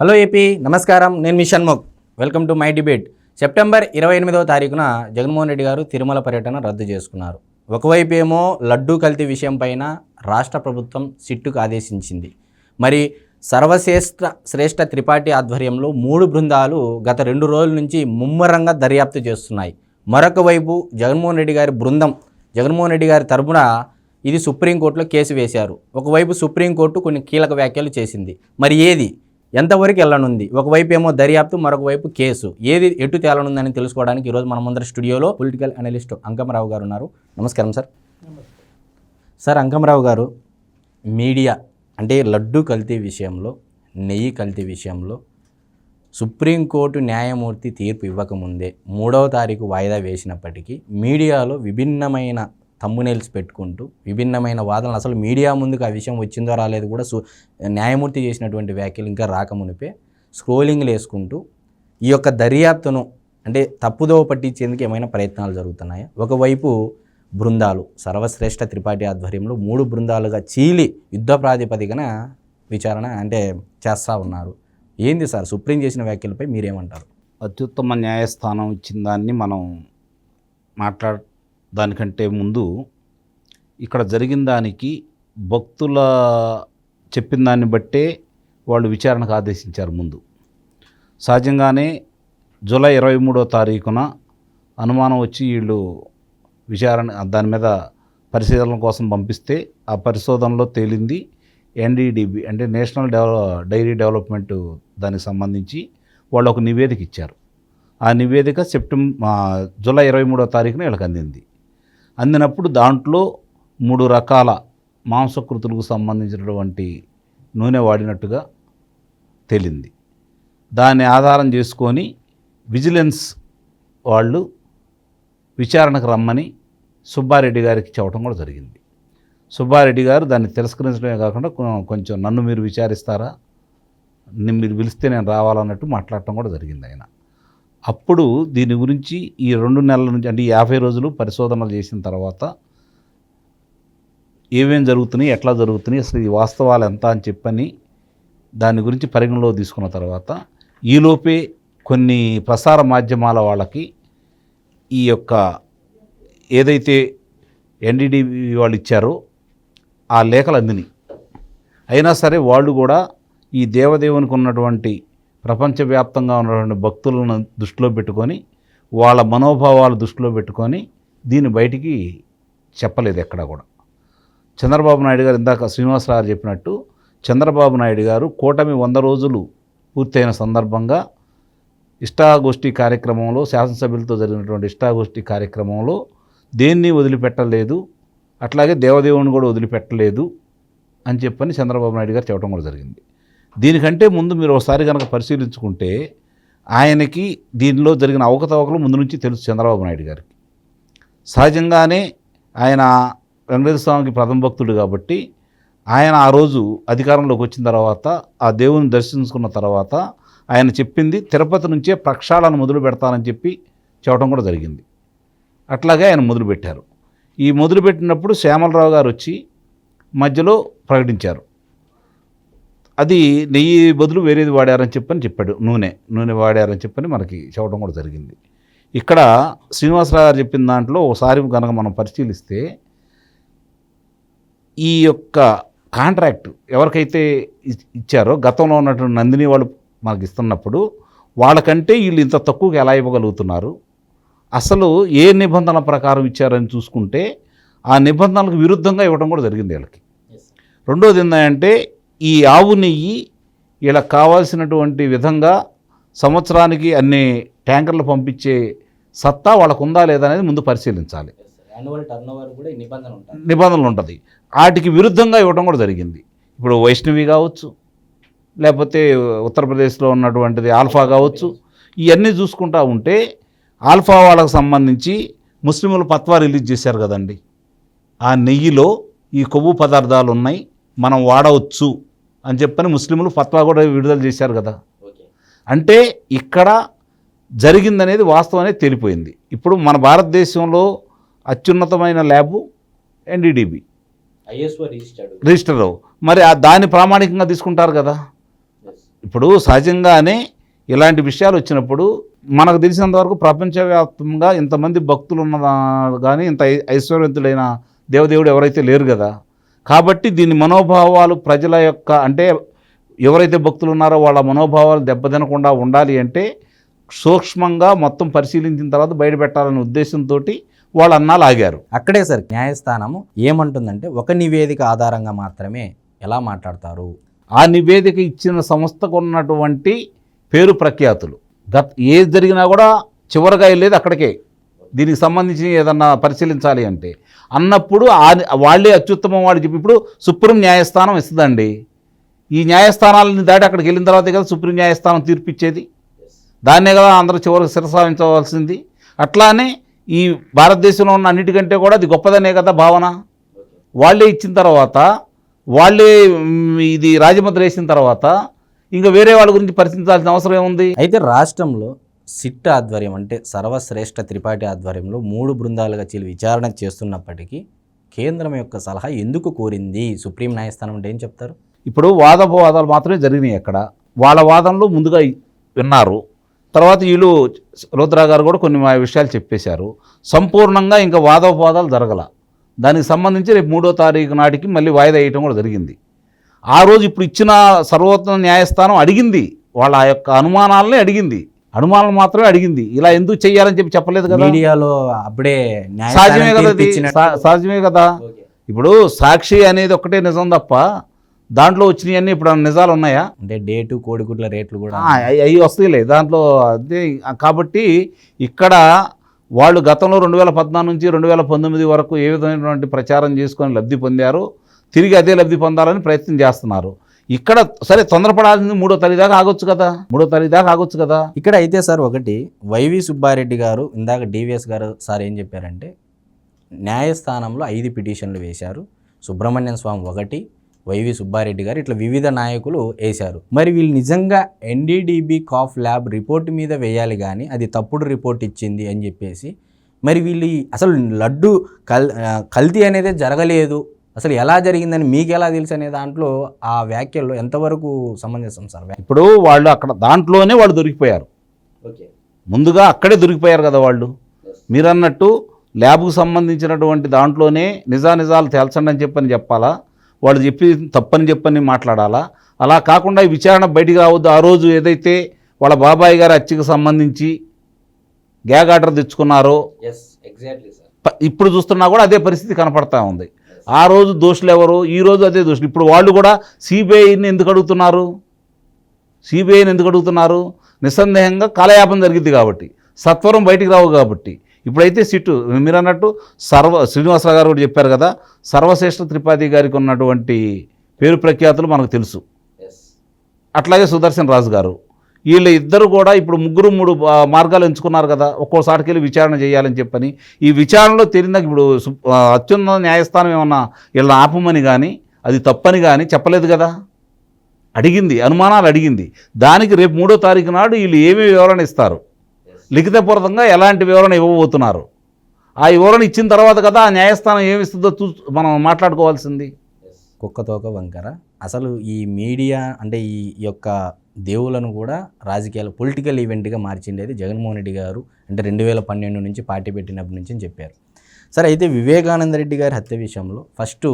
Hello AP నమస్కారం. నేను మీ Shanmukh. Welcome to my debate. September ఇరవై ఎనిమిదవ తారీఖున జగన్మోహన్ రెడ్డి గారు తిరుమల పర్యటన రద్దు చేసుకున్నారు. ఒకవైపు ఏమో లడ్డూ కల్తీ విషయంపైన రాష్ట్ర ప్రభుత్వం సిట్టుకు ఆదేశించింది. మరి సర్వశ్రేష్ఠ శ్రేష్ఠ త్రిపాఠి ఆధ్వర్యంలో మూడు బృందాలు గత రెండు రోజుల నుంచి ముమ్మరంగా దర్యాప్తు చేస్తున్నాయి. మరొక వైపు జగన్మోహన్ రెడ్డి గారి బృందం జగన్మోహన్ రెడ్డి గారి తరపున ఇది సుప్రీంకోర్టులో కేసు వేశారు. ఒకవైపు సుప్రీంకోర్టు కొన్ని కీలక వ్యాఖ్యలు చేసింది. మరి ఏది? ఎంతవరకు వెళ్ళనుంది? ఒకవైపు ఏమో దర్యాప్తు మరొక వైపు కేసు. ఏది ఎటు తేలనుందని తెలుసుకోవడానికి ఈరోజు మన ముందర స్టూడియోలో పొలిటికల్ అనలిస్ట్ అంకమరావు గారు ఉన్నారు. నమస్కారం సార్. సార్ అంకమరావు గారు మీడియా అంటే లడ్డు కల్తీ విషయంలో నెయ్యి కల్తీ విషయంలో సుప్రీంకోర్టు న్యాయమూర్తి తీర్పు ఇవ్వకముందే మూడవ తారీఖు వాయిదా వేసినప్పటికీ మీడియాలో విభిన్నమైన తమ్మునేల్స్ పెట్టుకుంటూ విభిన్నమైన వాదనలు. అసలు మీడియా ముందుకు ఆ విషయం వచ్చిందో రాలేదు కూడా సు న్యాయమూర్తి చేసినటువంటి వ్యాఖ్యలు ఇంకా రాకమునిపే స్క్రోలింగ్లు వేసుకుంటూ ఈ యొక్క దర్యాప్తును అంటే తప్పుదోవ పట్టించేందుకు ఏమైనా ప్రయత్నాలు జరుగుతున్నాయా? ఒకవైపు బృందాలు సర్వశ్రేష్ఠ త్రిపాఠి ఆధ్వర్యంలో మూడు బృందాలుగా చీలి యుద్ధ ప్రాతిపదికన విచారణ అంటే చేస్తూ ఉన్నారు. ఏంది సార్? సుప్రీం చేసిన వ్యాఖ్యలపై మీరేమంటారు? అత్యుత్తమ న్యాయస్థానం ఇచ్చిన దాన్ని మనం మాట్లాడ దానికంటే ముందు ఇక్కడ జరిగిన దానికి భక్తుల చెప్పిన దాన్ని బట్టే వాళ్ళు విచారణకు ఆదేశించారు ముందు. సహజంగానే జూలై ఇరవై మూడో తారీఖున అనుమానం వచ్చి వీళ్ళు విచారణ దాని మీద పరిశీలన కోసం పంపిస్తే ఆ పరిశోధనలో తేలింది ఎన్డీడీబీ అంటే నేషనల్ డెవల డైరీ డెవలప్మెంట్ దానికి సంబంధించి వాళ్ళు ఒక నివేదిక ఇచ్చారు. ఆ నివేదిక సెప్టెంబర్ జూలై ఇరవై మూడో తారీఖున వీళ్ళకి అందింది. అందినప్పుడు దాంట్లో మూడు రకాల మాంసకృతులకు సంబంధించినటువంటి నూనె వాడినట్టుగా తేలింది. దాన్ని ఆధారం చేసుకొని విజిలెన్స్ వాళ్ళు విచారణకు రమ్మని సుబ్బారెడ్డి గారికి చెప్పడం కూడా జరిగింది. సుబ్బారెడ్డి గారు దాన్ని తిరస్కరించడమే కాకుండా కొంచెం నన్ను మీరు విచారిస్తారా? మీరు పిలిస్తే నేను రావాలన్నట్టు మాట్లాడటం కూడా జరిగింది ఆయన. అప్పుడు దీని గురించి ఈ రెండు నెలల నుంచి అంటే యాభై రోజులు పరిశోధనలు చేసిన తర్వాత ఏమేమి జరుగుతున్నాయి ఎట్లా జరుగుతున్నాయి అసలు ఈ వాస్తవాలు ఎంత అని చెప్పని దాని గురించి పరిగణలో తీసుకున్న తర్వాత ఈలోపే కొన్ని ప్రసార మాధ్యమాల వాళ్ళకి ఈ యొక్క ఏదైతే ఎన్డీడీబీ వాళ్ళు ఇచ్చారో ఆ లేఖలు అందినాయి. అయినా సరే వాళ్ళు కూడా ఈ దేవదేవునికి ఉన్నటువంటి ప్రపంచవ్యాప్తంగా ఉన్నటువంటి భక్తులను దృష్టిలో పెట్టుకొని వాళ్ళ మనోభావాలు దృష్టిలో పెట్టుకొని దీన్ని బయటికి చెప్పలేదు ఎక్కడ కూడా. చంద్రబాబు నాయుడు గారు ఇందాక శ్రీనివాసరావు చెప్పినట్టు చంద్రబాబు నాయుడు గారు కూటమి వంద రోజులు పూర్తయిన సందర్భంగా ఇష్టాగోష్ఠి కార్యక్రమంలో శాసనసభ్యులతో జరిగినటువంటి ఇష్టాగోష్ఠి కార్యక్రమంలో దేన్ని వదిలిపెట్టలేదు అట్లాగే దేవదేవుని కూడా వదిలిపెట్టలేదు అని చెప్పని చంద్రబాబు నాయుడు గారు చెప్పడం కూడా జరిగింది. దీనికంటే ముందు మీరు ఒకసారి కనుక పరిశీలించుకుంటే ఆయనకి దీనిలో జరిగిన అవకతవకలు ముందు నుంచి తెలుసు చంద్రబాబు నాయుడు గారికి. సహజంగానే ఆయన వెంకటేశ్వర స్వామికి ప్రథమ భక్తుడు కాబట్టి ఆయన ఆ రోజు అధికారంలోకి వచ్చిన తర్వాత ఆ దేవుని దర్శించుకున్న తర్వాత ఆయన చెప్పింది తిరుపతి నుంచే ప్రక్షాళన మొదలు పెడతానని చెప్పి చెప్పడం కూడా జరిగింది. అట్లాగే ఆయన మొదలుపెట్టారు. ఈ మొదలుపెట్టినప్పుడు శ్యామలరావు గారు వచ్చి మధ్యలో ప్రకటించారు. అది నెయ్యి బదులు వేరేది వాడారని చెప్పని చెప్పాడు నూనె. నూనె వాడారని చెప్పని మనకి చెప్పడం కూడా జరిగింది. ఇక్కడ శ్రీనివాసరావు గారు చెప్పిన దాంట్లో ఒకసారి కనుక మనం పరిశీలిస్తే ఈ యొక్క కాంట్రాక్ట్ ఎవరికైతే ఇచ్చారో గతంలో ఉన్నటువంటి నందిని వాళ్ళు మనకి ఇస్తున్నప్పుడు వాళ్ళకంటే వీళ్ళు ఇంత తక్కువకి ఎలా ఇవ్వగలుగుతున్నారు? అసలు ఏ నిబంధనల ప్రకారం ఇచ్చారని చూసుకుంటే ఆ నిబంధనలకు విరుద్ధంగా ఇవ్వడం కూడా జరిగింది వీళ్ళకి. రెండోది ఏంటంటే ఈ ఆవు నెయ్యి వీళ్ళకి కావాల్సినటువంటి విధంగా సంవత్సరానికి అన్ని ట్యాంకర్లు పంపించే సత్తా వాళ్ళకు ఉందా లేదా అనేది ముందు పరిశీలించాలి. నిబంధనలు ఉంటుంది. వాటికి విరుద్ధంగా ఇవ్వడం కూడా జరిగింది. ఇప్పుడు వైష్ణవి కావచ్చు లేకపోతే ఉత్తరప్రదేశ్లో ఉన్నటువంటిది ఆల్ఫా కావచ్చు ఇవన్నీ చూసుకుంటా ఉంటే ఆల్ఫా వాళ్ళకు సంబంధించి ముస్లింలు పత్వా రిలీజ్ చేశారు కదండి. ఆ నెయ్యిలో ఈ కొవ్వు పదార్థాలు ఉన్నాయి మనం వాడవచ్చు. అని చెప్పని ముస్లింలు ఫత్వా కూడా విడుదల చేశారు కదా. అంటే ఇక్కడ జరిగిందనేది వాస్తవం అనేది తేలిపోయింది. ఇప్పుడు మన భారతదేశంలో అత్యున్నతమైన ల్యాబు ఎన్డీడీబీ. రిజిస్టర్ మరి ఆ దాన్ని ప్రామాణికంగా తీసుకుంటారు కదా. ఇప్పుడు సహజంగానే ఇలాంటి విషయాలు వచ్చినప్పుడు మనకు తెలిసినంత వరకు ప్రపంచవ్యాప్తంగా ఇంతమంది భక్తులు ఉన్న కానీ ఇంత ఐ- ఐశ్వర్యవంతులైన దేవదేవుడు ఎవరైతే లేరు కదా కాబట్టి దీని మనోభావాలు ప్రజల యొక్క అంటే ఎవరైతే భక్తులు ఉన్నారో వాళ్ళ మనోభావాలు దెబ్బతినకుండా ఉండాలి అంటే సూక్ష్మంగా మొత్తం పరిశీలించిన తర్వాత బయట పెట్టాలనే ఉద్దేశంతో వాళ్ళు అన్నాలు ఆగారు. అక్కడే సార్ న్యాయస్థానము ఏమంటుందంటే ఒక నివేదిక ఆధారంగా మాత్రమే ఎలా మాట్లాడతారు? ఆ నివేదిక ఇచ్చిన సంస్థకు ఉన్నటువంటి పేరు ప్రఖ్యాతులు. గత ఏది జరిగినా కూడా చివరిగా వెళ్ళేది అక్కడికే. దీనికి సంబంధించి ఏదన్నా పరిశీలించాలి అంటే అన్నప్పుడు వాళ్ళే అత్యుత్తమం వాడు చెప్పి ఇప్పుడు సుప్రీం న్యాయస్థానం ఇస్తుందండి. ఈ న్యాయస్థానాలని దాటి అక్కడికి వెళ్ళిన తర్వాతే కదా సుప్రీం న్యాయస్థానం తీర్పిచ్చేది. దాన్నే కదా అందరూ చివరికి శిరసావించవలసింది అట్లానే ఈ భారతదేశంలో ఉన్న అన్నిటికంటే కూడా అది గొప్పదనే కదా భావన. వాళ్ళే ఇచ్చిన తర్వాత వాళ్ళే ఇది రాజముద్ర వేసిన తర్వాత ఇంకా వేరే వాళ్ళ గురించి పరిశీలించాల్సిన అవసరం ఏముంది? అయితే రాష్ట్రంలో సిట్ ఆధ్వర్యం అంటే సర్వశ్రేష్ఠ త్రిపాఠి ఆధ్వర్యంలో మూడు బృందాలుగా చీలి విచారణ చేస్తున్నప్పటికీ కేంద్రం యొక్క సలహా ఎందుకు కోరింది? సుప్రీం న్యాయస్థానం అంటే ఏం చెప్తారు? ఇప్పుడు వాదోపవాదాలు మాత్రమే జరిగినాయి అక్కడ. వాళ్ళ వాదనలు ముందుగా విన్నారు. తర్వాత వీళ్ళు రుద్రా గారు కూడా కొన్ని మా విషయాలు చెప్పేశారు. సంపూర్ణంగా ఇంకా వాదోపవాదాలు జరగల. దానికి సంబంధించి రేపు మూడో తారీఖు నాటికి మళ్ళీ వాయిదా వేయటం కూడా జరిగింది. ఆ రోజు ఇప్పుడు ఇచ్చిన సర్వోత్తమ న్యాయస్థానం అడిగింది. వాళ్ళ యొక్క అనుమానాలనే అడిగింది. అనుమానాలు మాత్రమే అడిగింది. ఇలా ఎందుకు చెయ్యాలని చెప్పి చెప్పలేదు కదా? మీడియాలో అప్పుడే సహజమే కదా సహజమే కదా? ఇప్పుడు సాక్షి అనేది ఒకటే నిజం తప్ప దాంట్లో వచ్చినవన్నీ ఇప్పుడు నిజాలు ఉన్నాయా? అంటే డేటు కోడిగుడ్ల రేట్లు కూడా అవి వస్తాయిలే. దాంట్లో అదే కాబట్టి ఇక్కడ వాళ్ళు గతంలో రెండు వేల పద్నాలుగు నుంచి రెండు వేల పంతొమ్మిది వరకు ఏ విధమైనటువంటి ప్రచారం చేసుకొని లబ్ధి పొందారో తిరిగి అదే లబ్ధి పొందాలని ప్రయత్నం చేస్తున్నారు. ఇక్కడ సరే తొందరపడాల్సింది మూడో తారీఖు దాకా ఆగొచ్చు కదా. మూడో తారీఖు దాకా ఆగొచ్చు కదా. ఇక్కడ అయితే సార్ ఒకటి వైవి సుబ్బారెడ్డి గారు ఇందాక డివిఎస్ గారు సార్ ఏం చెప్పారంటే న్యాయస్థానంలో ఐదు పిటిషన్లు వేశారు. సుబ్రహ్మణ్యం స్వామి ఒకటి వైవి సుబ్బారెడ్డి గారు ఇట్లా వివిధ నాయకులు వేశారు. మరి వీళ్ళు నిజంగా ఎన్డీడీబీ కాఫ్ ల్యాబ్ రిపోర్ట్ మీద వేయాలి కానీ అది తప్పుడు రిపోర్ట్ ఇచ్చింది అని చెప్పేసి మరి వీళ్ళు అసలు లడ్డు కల్ కల్తీ అనేది జరగలేదు. అసలు ఎలా జరిగిందని మీకు ఎలా తెలుసు అనే దాంట్లో ఆ వ్యాఖ్యల్లో ఎంతవరకు సమంజసం సార్? ఇప్పుడు వాళ్ళు అక్కడ దాంట్లోనే వాళ్ళు దొరికిపోయారు. ఓకే. ముందుగా అక్కడే దొరికిపోయారు కదా వాళ్ళు. మీరన్నట్టు ల్యాబ్కు సంబంధించినటువంటి దాంట్లోనే నిజానిజాలు తేల్చండి అని చెప్పని చెప్పాలా? వాళ్ళు చెప్పి తప్పని చెప్పని మాట్లాడాలా? అలా కాకుండా ఈ విచారణ బయటికి రావద్దు. ఆ రోజు ఏదైతే వాళ్ళ బాబాయ్ గారి హత్యకు సంబంధించి గ్యాగ్ ఆర్డర్ తెచ్చుకున్నారో ఎస్ ఎగ్జాక్ట్లీ సార్ ప- ఇప్పుడు చూస్తున్నా కూడా అదే పరిస్థితి కనపడతా ఉంది. ఆ రోజు దోషులు ఎవరు? ఈ రోజు అదే దోషులు. ఇప్పుడు వాళ్ళు కూడా సిబిఐని ఎందుకు అడుగుతున్నారు? సిబిఐని ఎందుకు అడుగుతున్నారు? నిస్సందేహంగా కాలయాపన జరిగింది కాబట్టి సత్వరం బయటికి రావు కాబట్టి. ఇప్పుడైతే సిట్టు మీరు అన్నట్టు సర్వ శ్రీనివాసరావు గారు కూడా చెప్పారు కదా సర్వశ్రేష్ఠ త్రిపాఠి గారికి ఉన్నటువంటి పేరు ప్రఖ్యాతులు మనకు తెలుసు. అట్లాగే సుదర్శన్ రాజు గారు. వీళ్ళ ఇద్దరు కూడా ఇప్పుడు ముగ్గురు మూడు మార్గాలు ఎంచుకున్నారు కదా ఒక్కోసారికి వెళ్ళి విచారణ చేయాలని చెప్పని. ఈ విచారణలో తెలియదా ఇప్పుడు అత్యున్నత న్యాయస్థానం ఏమన్నా వీళ్ళని ఆపమని కానీ అది తప్పని కానీ చెప్పలేదు కదా? అడిగింది అనుమానాలు అడిగింది. దానికి రేపు మూడో తారీఖు నాడు వీళ్ళు ఏమి వివరణ ఇస్తారు? లిఖితపూర్వకంగా ఎలాంటి వివరణ ఇవ్వబోతున్నారు? ఆ వివరణ ఇచ్చిన తర్వాత కదా ఆ న్యాయస్థానం ఏమి ఇస్తుందో చూ మనం మాట్లాడుకోవాల్సింది. కుక్కతోక వంకర. అసలు ఈ మీడియా అంటే ఈ యొక్క దేవులను కూడా రాజకీయాల పొలిటికల్ ఈవెంట్గా మార్చిండేది జగన్మోహన్ రెడ్డి గారు అంటే రెండు వేల పన్నెండు నుంచి పార్టీ పెట్టినప్పటి నుంచి అని చెప్పారు. సరే అయితే వివేకానంద రెడ్డి గారి హత్య విషయంలో ఫస్ట్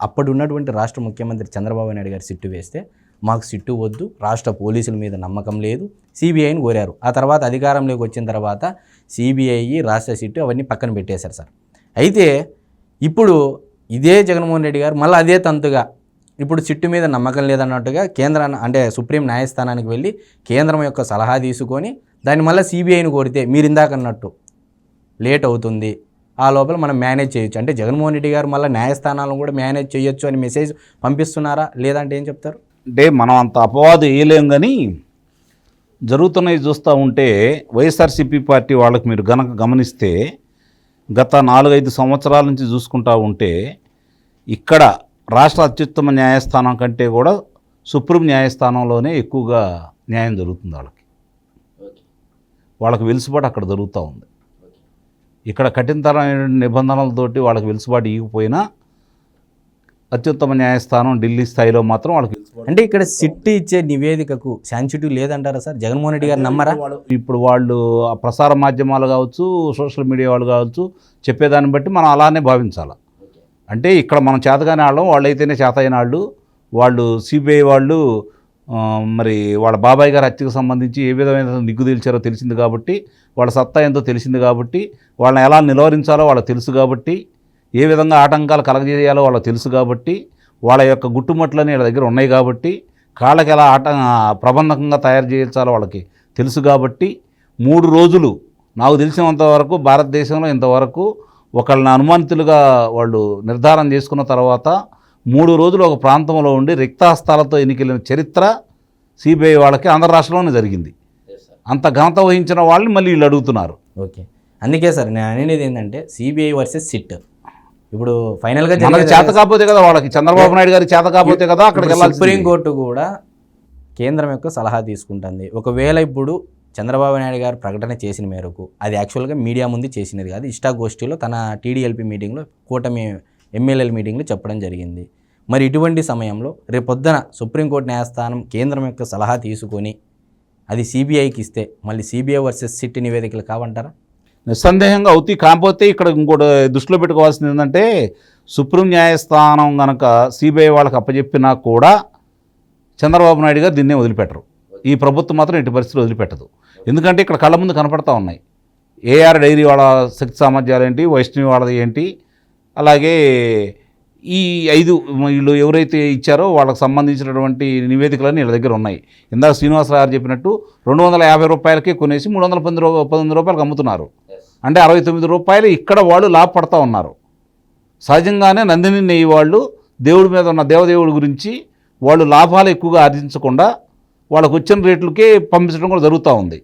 అప్పుడు ఉన్నటువంటి రాష్ట్ర ముఖ్యమంత్రి చంద్రబాబు నాయుడు గారు సిట్టు వేస్తే మాకు సిట్టు వద్దు రాష్ట్ర పోలీసుల మీద నమ్మకం లేదు సిబిఐని కోరారు. ఆ తర్వాత అధికారంలోకి వచ్చిన తర్వాత సిబిఐ రాష్ట్ర సిట్టు అవన్నీ పక్కన పెట్టేశారు సార్. అయితే ఇప్పుడు ఇదే జగన్మోహన్ రెడ్డి గారు మళ్ళీ అదే తంతుగా ఇప్పుడు చిట్టు మీద నమ్మకం లేదన్నట్టుగా కేంద్ర అంటే సుప్రీం న్యాయస్థానానికి వెళ్ళి కేంద్రం యొక్క సలహా తీసుకొని దాన్ని మళ్ళీ సిబిఐని కోరితే మీరు ఇందాక అన్నట్టు లేట్ అవుతుంది. ఆ లోపల మనం మేనేజ్ చేయొచ్చు. అంటే జగన్మోహన్ రెడ్డి గారు మళ్ళీ న్యాయస్థానాలను కూడా మేనేజ్ చేయొచ్చు అని మెసేజ్ పంపిస్తున్నారా? లేదంటే ఏం చెప్తారు? అంటే మనం అంత అపవాదు వేయలేం కానీ జరుగుతున్నవి చూస్తూ ఉంటే వైఎస్ఆర్సీపీ పార్టీ వాళ్ళకి మీరు గనక గమనిస్తే గత నాలుగైదు సంవత్సరాల నుంచి చూసుకుంటా ఉంటే ఇక్కడ రాష్ట్ర అత్యుత్తమ న్యాయస్థానం కంటే కూడా సుప్రీం న్యాయస్థానంలోనే ఎక్కువగా న్యాయం జరుగుతుంది వాళ్ళకి. వాళ్ళకి వెలుసుబాటు అక్కడ జరుగుతూ ఉంది. ఇక్కడ కఠినతరమైన నిబంధనలతోటి వాళ్ళకి వెలుసుబాటు ఇవ్వకపోయినా అత్యుత్తమ న్యాయస్థానం ఢిల్లీ స్థాయిలో మాత్రం వాళ్ళకి అంటే ఇక్కడ సిట్ ఇచ్చే నివేదికకు సెన్సిటివ్ లేదంటారా సార్? జగన్మోహన్ రెడ్డి గారు నమ్మరా? ఇప్పుడు వాళ్ళు ఆ ప్రసార మాధ్యమాలు కావచ్చు సోషల్ మీడియా వాళ్ళు కావచ్చు చెప్పేదాన్ని బట్టి మనం అలానే భావించాలి? అంటే ఇక్కడ మనం చేతగానే వాళ్ళం వాళ్ళైతేనే చేత అయిన వాళ్ళు. వాళ్ళు సిబిఐ వాళ్ళు మరి వాళ్ళ బాబాయ్ గారి హత్యకు సంబంధించి ఏ విధమైన నిగ్గు తేల్చారో తెలిసింది కాబట్టి వాళ్ళ సత్తా ఎంతో తెలిసింది కాబట్టి వాళ్ళని ఎలా నిలవరించాలో వాళ్ళకి తెలుసు కాబట్టి ఏ విధంగా ఆటంకాలు కలగజేయాలో వాళ్ళకి తెలుసు కాబట్టి వాళ్ళ యొక్క గుట్టుమట్లని వాళ్ళ దగ్గర ఉన్నాయి కాబట్టి కాళ్ళకి ఎలా ఆట ప్రబంధకంగా తయారు చేయించాలో వాళ్ళకి తెలుసు కాబట్టి మూడు రోజులు నాకు తెలిసినంత వరకు భారతదేశంలో ఇంతవరకు ఒకళ్ళని అనుమానితులుగా వాళ్ళు నిర్ధారణ చేసుకున్న తర్వాత మూడు రోజులు ఒక ప్రాంతంలో ఉండి రిక్తాస్థాలతో ఎన్నికెళ్ళిన చరిత్ర సిబిఐ వాళ్ళకి ఆంధ్ర రాష్ట్రంలోనే జరిగింది. అంత ఘనత వహించిన వాళ్ళని మళ్ళీ వీళ్ళు అడుగుతున్నారు. ఓకే. అందుకే సార్ నేను అనేది ఏంటంటే సిబిఐ వర్సెస్ సిట్. ఇప్పుడు ఫైనల్గా మనకి చేత కాకపోతే కదా వాళ్ళకి. చంద్రబాబు నాయుడు గారికి చేత కాకపోతే కదా అక్కడికి వెళ్ళాలి సుప్రీంకోర్టు కూడా కేంద్రం యొక్క సలహా తీసుకుంటుంది. ఒకవేళ ఇప్పుడు చంద్రబాబు నాయుడు గారు ప్రకటన చేసిన మేరకు అది యాక్చువల్గా మీడియా ముందు చేసినది కాదు ఇష్టాగోష్ఠిలో తన టీడీఎల్పీ మీటింగ్లో కూటమి ఎమ్మెల్యేల మీటింగ్లో చెప్పడం జరిగింది. మరి ఇటువంటి సమయంలో రేపొద్దున సుప్రీంకోర్టు న్యాయస్థానం కేంద్రం యొక్క సలహా తీసుకొని అది సిబిఐకి ఇస్తే మళ్ళీ సిబిఐ వర్సెస్ సిట్ నివేదికలు కావంటారా? నిస్సందేహంగా అవుతాయి కాకపోతే ఇక్కడ ఇంకోటి దృష్టిలో పెట్టుకోవాల్సింది ఏంటంటే సుప్రీం న్యాయస్థానం గనక సిబిఐ వాళ్ళకి అప్పచెప్పినా కూడా చంద్రబాబు నాయుడు గారు దీన్నే వదిలిపెట్టరు. ఈ ప్రభుత్వం మాత్రం ఎట్టి పరిస్థితులు వదిలిపెట్టదు. ఎందుకంటే ఇక్కడ కళ్ళ ముందు కనపడతా ఉన్నాయి. ఏఆర్ డైరీ వాళ్ళ శక్తి సామర్థ్యాలు ఏంటి వైష్ణవి వాళ్ళది ఏంటి అలాగే ఈ ఐదు వీళ్ళు ఎవరైతే ఇచ్చారో వాళ్ళకి సంబంధించినటువంటి నివేదికలన్నీ వీళ్ళ దగ్గర ఉన్నాయి. ఇందాక శ్రీనివాసరావు గారు చెప్పినట్టు రెండు వందల యాభై రూపాయలకే కొనేసి మూడు వందల పంతొమ్మిది రూ పంతొమ్మిది రూపాయలకు అమ్ముతున్నారు. అంటే అరవై తొమ్మిది రూపాయలు ఇక్కడ వాళ్ళు లాభపడతా ఉన్నారు. సహజంగానే నందిని నెయ్యి వాళ్ళు దేవుడి మీద ఉన్న దేవదేవుడి గురించి వాళ్ళు లాభాలు ఎక్కువగా ఆర్జించకుండా వాళ్ళకు వచ్చిన రేట్లకే పంపించడం కూడా జరుగుతూ ఉంది.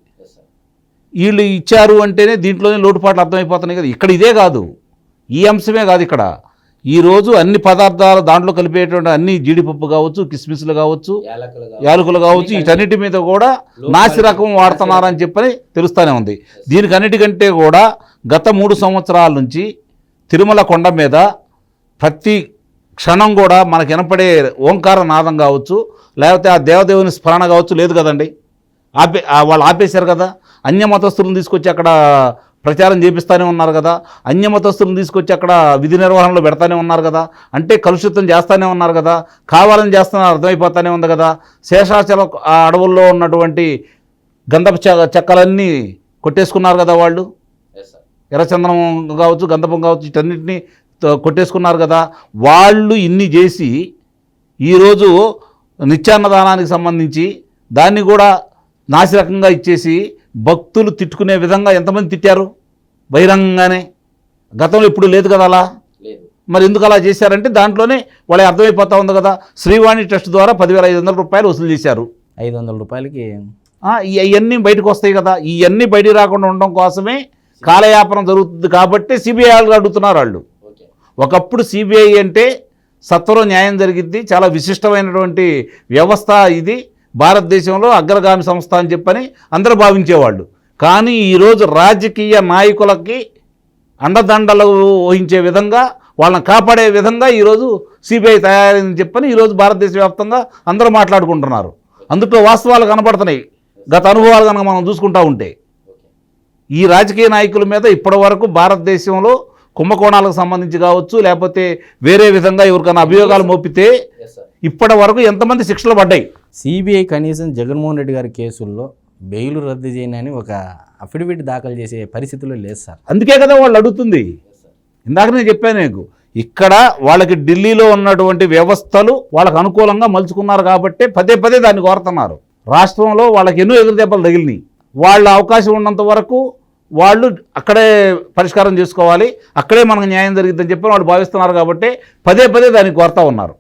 వీళ్ళు ఇచ్చారు అంటేనే దీంట్లోనే లోటుపాట్లు అర్థమైపోతున్నాయి కదా. ఇక్కడ ఇదే కాదు. ఈ అంశమే కాదు ఇక్కడ. ఈరోజు అన్ని పదార్థాలు దాంట్లో కలిపేటువంటి అన్ని జీడిపప్పు కావచ్చు కిస్మిస్లు కావచ్చు యాలకులు కావచ్చు వీటన్నిటి మీద కూడా నాసి రకం వాడుతున్నారని చెప్పని తెలుస్తూనే ఉంది. దీనికి అన్నిటికంటే కూడా గత మూడు సంవత్సరాల నుంచి తిరుమల కొండ మీద ప్రతి క్షణం కూడా మనకు వినపడే ఓంకార నాదం కావచ్చు లేకపోతే ఆ దేవదేవుని స్మరణ కావచ్చు లేదు కదండి. ఆపే వాళ్ళు ఆపేశారు కదా. అన్య మతస్థులను తీసుకొచ్చి అక్కడ ప్రచారం చేపిస్తూనే ఉన్నారు కదా. అన్య మతస్థులను తీసుకొచ్చి అక్కడ విధి నిర్వహణలో పెడతానే ఉన్నారు కదా. అంటే కలుషితం చేస్తూనే ఉన్నారు కదా. కావాలని చేస్తున్నారు అర్థమైపోతానే ఉంది కదా. శేషాచల అడవుల్లో ఉన్నటువంటి గంధపు చెక్కలన్నీ కొట్టేసుకున్నారు కదా వాళ్ళు? ఎర్రచందనం కావచ్చు గంధపం కావచ్చు వీటన్నిటిని కొట్టేసుకున్నారు కదా. వాళ్ళు ఇన్ని చేసి ఈరోజు నిత్యాన్నదానానికి సంబంధించి దాన్ని కూడా నాసిరకంగా ఇచ్చేసి భక్తులు తిట్టుకునే విధంగా ఎంతమంది తిట్టారు? బహిరంగంగానే. గతంలో ఇప్పుడు లేదు కదా అలా? మరి ఎందుకు అలా చేశారంటే దాంట్లోనే వాళ్ళకి అర్థమైపోతా ఉంది కదా శ్రీవాణి ట్రస్ట్ ద్వారా పదివేల ఐదు వందల రూపాయలు వసూలు చేశారు. ఐదు వందల రూపాయలకి? ఇవన్నీ బయటకు వస్తాయి కదా ఇవన్నీ బయటికి రాకుండా ఉండడం కోసమే కాలయాపనం జరుగుతుంది కాబట్టి సిబిఐ వాళ్ళు అడుగుతున్నారు వాళ్ళు. ఒకప్పుడు సిబిఐ అంటే సత్వరం న్యాయం జరిగిద్ది చాలా విశిష్టమైనటువంటి వ్యవస్థ ఇది. భారతదేశంలో అగ్రగామి సంస్థ అని చెప్పని అందరూ భావించేవాళ్ళు. కానీ ఈరోజు రాజకీయ నాయకులకి అండదండలు వహించే విధంగా వాళ్ళని కాపాడే విధంగా ఈరోజు సిబిఐ తయారైందని చెప్పని ఈరోజు భారతదేశ వ్యాప్తంగా అందరూ మాట్లాడుకుంటున్నారు. అందులో వాస్తవాలు కనపడుతున్నాయి గత అనుభవాలు కనుక మనం చూసుకుంటా ఉంటే. ఈ రాజకీయ నాయకుల మీద ఇప్పటివరకు భారతదేశంలో కుంభకోణాలకు సంబంధించి కావచ్చు లేకపోతే వేరే విధంగా ఎవరికైనా అభియోగాలు మోపితే ఇప్పటి వరకు ఎంతమంది శిక్షలు పడ్డాయి? సిబిఐ కనీసం జగన్మోహన్ రెడ్డి గారి కేసుల్లో బెయిల్ రద్దు చేయనని ఒక అఫిడవిట్ దాఖలు చేసే పరిస్థితుల్లో లేదు సార్. అందుకే కదా వాళ్ళు అడుగుతుంది. ఇందాక నేను చెప్పాను నీకు ఇక్కడ వాళ్ళకి ఢిల్లీలో ఉన్నటువంటి వ్యవస్థలు వాళ్ళకు అనుకూలంగా మలుచుకున్నారు కాబట్టి పదే పదే దాన్ని కోరుతున్నారు. రాష్ట్రంలో వాళ్ళకి ఎన్నో ఎదురు దెబ్బలు తగిలినాయి. వాళ్ళ అవకాశం ఉన్నంత వరకు వాళ్ళు అక్కడే పరిష్కారం చేసుకోవాలి అక్కడే మనకు న్యాయం జరిగిందని చెప్పి వాళ్ళు భావిస్తున్నారు కాబట్టి పదే పదే దాన్ని కోరుతూ ఉన్నారు.